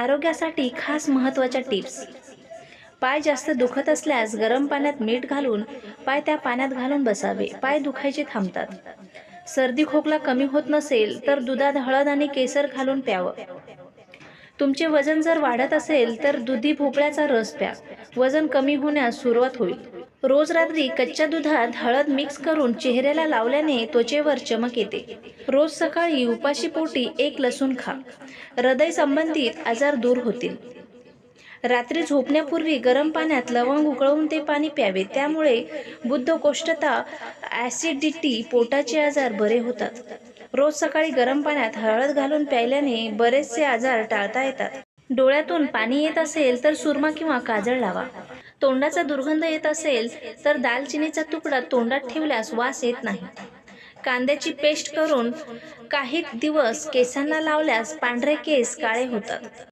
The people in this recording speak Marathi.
आरोग्यासाठी खास महत्त्वाच्या टिप्स. पाय जास्त दुखत असल्यास गरम पाण्यात मीठ घालून पाय त्या पाण्यात घालून बसावे. पाय दुखायचे थांबतात. सर्दी खोकला कमी होत नसेल तर दुधात हळद आणि केसर घालून प्यावं. तुमचे वजन जर वाढत असेल तर दुधी भोपळ्याचा रस प्या. वजन कमी होण्यास सुरुवात होईल. रोज रात्री कच्च्या दुधात हळद मिक्स करून चेहऱ्याला लावल्याने त्वचेवर चमक येते. रोज सकाळी उपाशी पोटी एक लसूण खा. हृदय संबंधित आजार दूर होतील. रात्री झोपण्यापूर्वी गरम पाण्यात लवंग उकळवून ते पाणी प्यावे. त्यामुळे बुद्धकोष्ठता ॲसिडिटी पोटाचे आजार बरे होतात. रोज सकाळी गरम पाण्यात हळद घालून प्यायल्याने बरेचसे आजार टाळता येतात. डोळ्यातून पाणी येत असेल तर सुरमा किंवा काजळ लावा. तोंडाचा दुर्गंध येत असेल तर दालचिनीचा तुकडा तोंडात ठेवल्यास वास येत नाही. कांद्याची पेस्ट करून काही दिवस केसांना लावल्यास पांढरे केस काळे होतात.